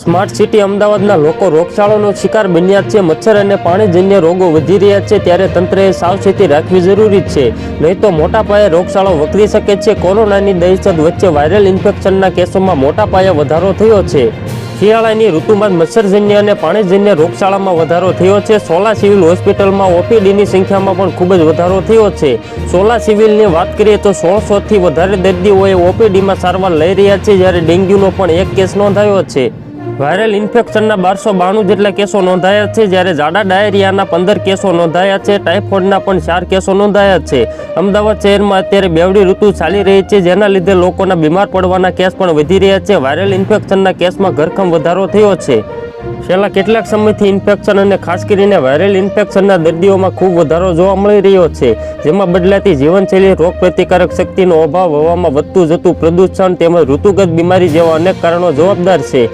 Smart city અમદાવાદના લોકો રોગચાળાનો શિકાર બન્યા છે. મચ્છર અને પાણીજન્ય રોગો વધી રહ્યા છે ત્યારે તંત્રએ સાવચેતી રાખવી જરૂરી છે. નહીં તો મોટા પાયે રોગચાળો વકરી શકે છે. કોરોનાની દહેશત વચ્ચે વાયરલ ઇન્ફેક્શનના કેસોમાં મોટા પાયે વધારો થયો છે. શિયાળાની ઋતુમાં મચ્છરજન્ય અને પાણીજન્ય રોગચાળામાં વધારો થયો છે. સોલા સિવિલ હોસ્પિટલમાં ઓપીડીની સંખ્યામાં પણ ખૂબ જ વધારો થયો છે. સોલા સિવિલની વાત કરીએ તો સોળસોથી વધારે દર્દીઓએ ઓપીડીમાં સારવાર લઈ રહ્યા છે. જ્યારે ડેન્ગ્યુનો પણ એક કેસ નોંધાયો છે. વાયરલ ઇન્ફેક્શનના બારસો બાણું જેટલા કેસો નોંધાયા છે. જ્યારે ઝાડા ડાયરિયાના પંદર કેસો નોંધાયા છે. ટાઇફોઇડના પણ ચાર કેસો નોંધાયા છે. અમદાવાદ શહેરમાં અત્યારે બેવડી ઋતુ ચાલી રહી છે. જેના લીધે લોકોના બીમાર પડવાના કેસ પણ વધી રહ્યા છે. વાયરલ ઇન્ફેક્શનના કેસમાં ઘરખમ વધારો થયો છે. છેલ્લા કેટલાક સમયથી ઇન્ફેક્શન અને ખાસ કરીને વાયરલ ઇન્ફેક્શનના દર્દીઓમાં ખૂબ વધારો જોવા મળી રહ્યો છે. જેમાં બદલાતી જીવનશૈલી રોગ પ્રતિકારક શક્તિનો અભાવ, હવામાં વધતું જતું પ્રદૂષણ તેમજ ઋતુગત બીમારી જેવા અનેક કારણો જવાબદાર છે.